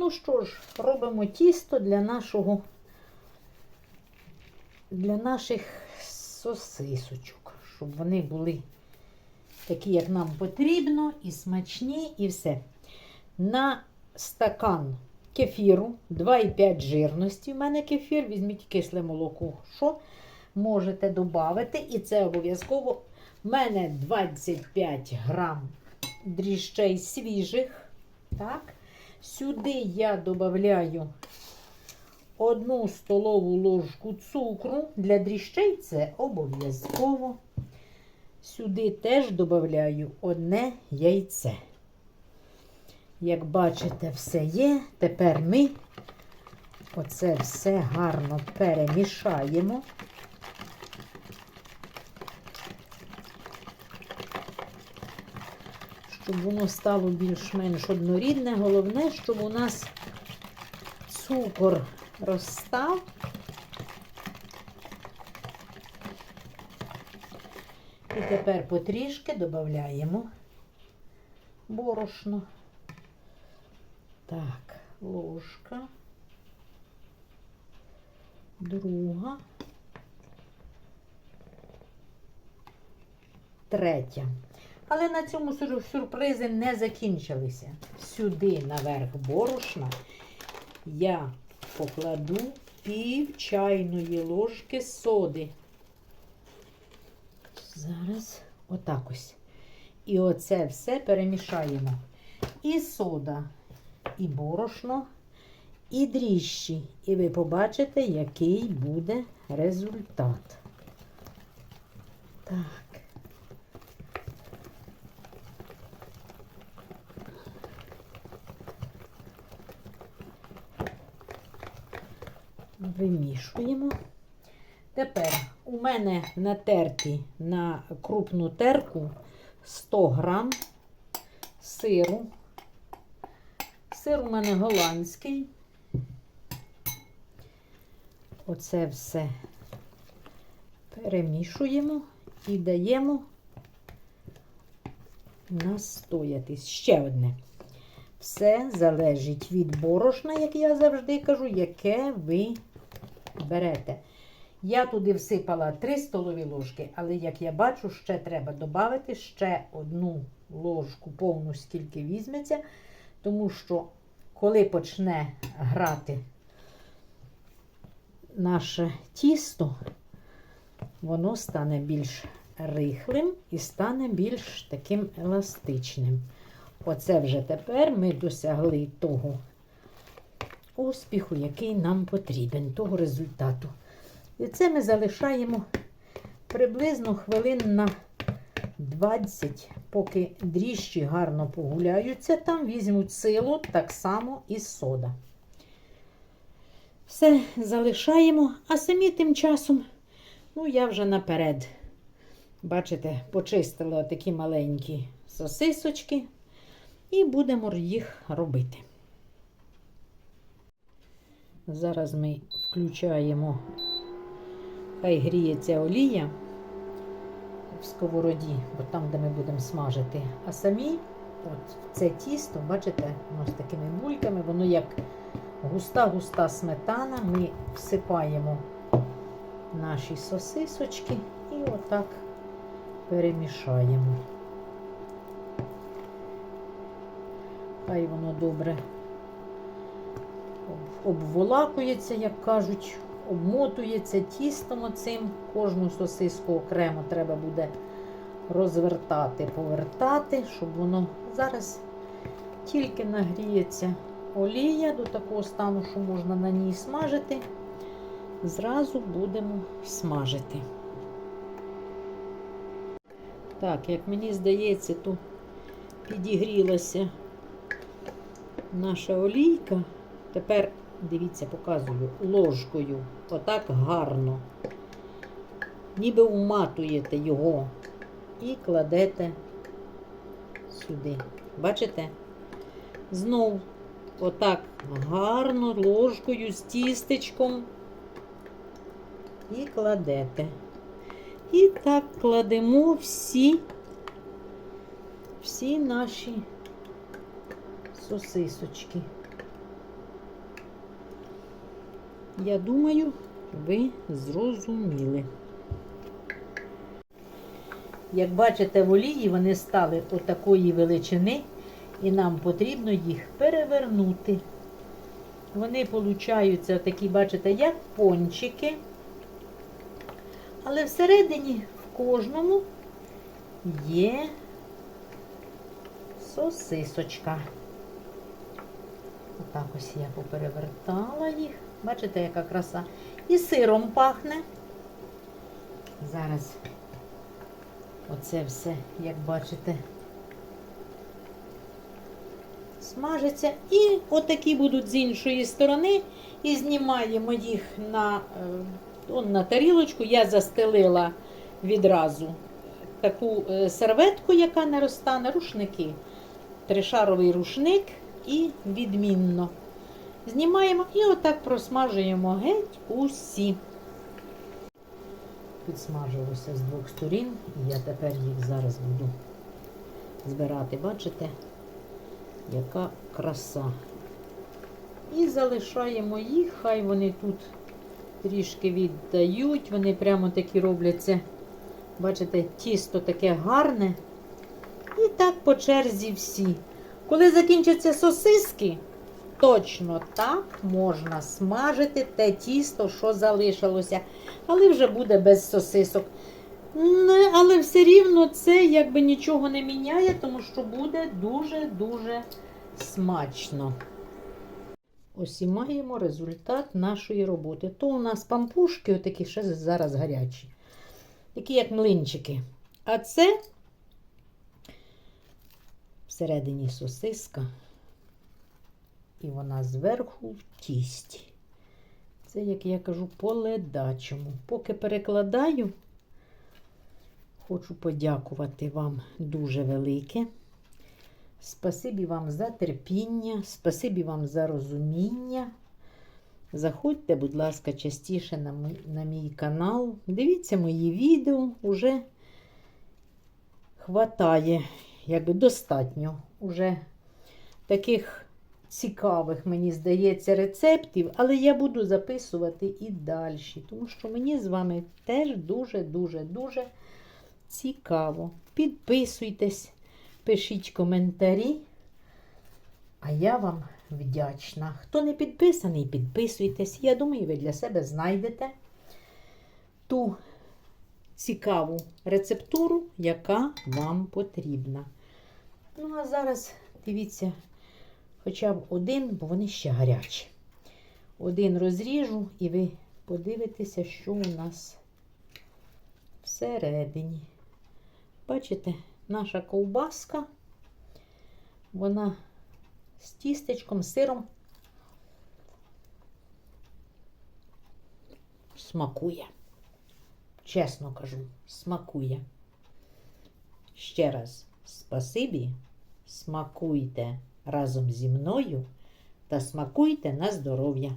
Ну що ж, робимо тісто для нашого, для наших сосисочок, щоб вони були такі, як нам потрібно, і смачні, і все. На стакан кефіру 2,5 жирності. У мене кефір, візьміть кисле молоко. Що можете додати? І це обов'язково. У мене 25 грам дріжджей свіжих. Так. Сюди я додаю одну столову ложку цукру. Для дріжджей це обов'язково. Сюди теж додаю одне яйце. Як бачите, все є. Тепер ми оце все гарно перемішаємо. Щоб воно стало більш-менш однорідне. Головне, щоб у нас цукор розстав. І тепер потрішки додаємо борошно. Так, ложка. Друга. Третя. Але на цьому сюрпризи не закінчилися. Сюди наверх борошна я покладу пів чайної ложки соди. Зараз отак ось. І оце все перемішаємо. І сода, і борошно, і дріжджі. І ви побачите, який буде результат. Так. Вимішуємо. Тепер у мене натерті на крупну терку 100 грам сиру. Сир у мене голландський. Оце все перемішуємо і даємо настоятись. Ще одне. Все залежить від борошна, як я завжди кажу, яке ви берете. Я туди всипала 3 столові ложки, але, як я бачу, ще треба додати ще одну ложку повну, скільки візьметься, тому що коли почне грати наше тісто, воно стане більш рихлим і стане більш таким еластичним. Оце вже тепер ми досягли того успіху, який нам потрібен, того результату. І це ми залишаємо приблизно хвилин на 20, поки дріжджі гарно погуляються, там візьмуть силу так само і сода. Все залишаємо, а самі тим часом, ну, я вже наперед, бачите, почистила такі маленькі сосисочки і будемо їх робити. Зараз ми включаємо, хай гріється олія в сковороді, бо там, де ми будемо смажити. А самі от це тісто, бачите, воно з такими бульками, воно як густа-густа сметана. Ми всипаємо наші сосисочки і отак перемішаємо. Хай воно добре обволакується, як кажуть, обмотується тістом оцим. Кожну сосиску окремо треба буде розвертати, повертати, щоб воно зараз тільки нагріється олія до такого стану, що можна на ній смажити. Зразу будемо смажити. Так, як мені здається, то підігрілася наша олійка. Тепер, дивіться, показую ложкою. Отак гарно. Ніби уматуєте його і кладете сюди. Бачите? Знов отак гарно ложкою з тістечком і кладете. І так кладемо всі, всі наші сосисочки. Я думаю, ви зрозуміли. Як бачите, в олії вони стали отакої величини, і нам потрібно їх перевернути. Вони получаються такі, бачите, як пончики. Але всередині в кожному є сосисочка. Отак ось я поперевертала їх. Бачите, яка краса. І сиром пахне. Зараз оце все, як бачите, смажиться. І отакі будуть з іншої сторони. І знімаємо їх на, е, он, на тарілочку. Я застелила відразу таку е, серветку, яка не розтане, рушники. Тришаровий рушник і відмінно. Знімаємо і отак просмажуємо геть усі. Підсмажилося з двох сторін, і я тепер їх зараз буду збирати. Бачите, яка краса. І залишаємо їх, хай вони тут трішки віддають, вони прямо такі робляться. Бачите, тісто таке гарне. І так по черзі всі. Коли закінчаться сосиски, точно так можна смажити те тісто, що залишилося. Але вже буде без сосисок. Ну, Але все рівно це якби нічого не міняє, тому що буде дуже-дуже смачно. Ось і маємо результат нашої роботи. То у нас пампушки, отакі ще зараз гарячі, такі як млинчики. А це всередині сосиска, і вона зверху в тісті. Це, як я кажу, по ледачому. Поки перекладаю, хочу подякувати вам дуже велике. Спасибі вам за терпіння, спасибі вам за розуміння. Заходьте, будь ласка, частіше на мій, на мій канал. Дивіться мої відео, уже хватає, якби достатньо уже таких цікавих, мені здається, рецептів, але я буду записувати і далі, тому що мені з вами теж дуже-дуже-дуже цікаво. Підписуйтесь, пишіть коментарі. А я вам вдячна. Хто не підписаний, підписуйтесь. Я думаю, ви для себе знайдете ту цікаву рецептуру, яка вам потрібна. Ну, а зараз дивіться, хоча б один, бо вони ще гарячі. Один розріжу, і ви подивитеся, що у нас всередині. Бачите, наша ковбаска, вона з тістечком, сиром смакує. Чесно кажу, смакує. Ще раз спасибі, смакуйте разом зі мною та смакуйте на здоров'я.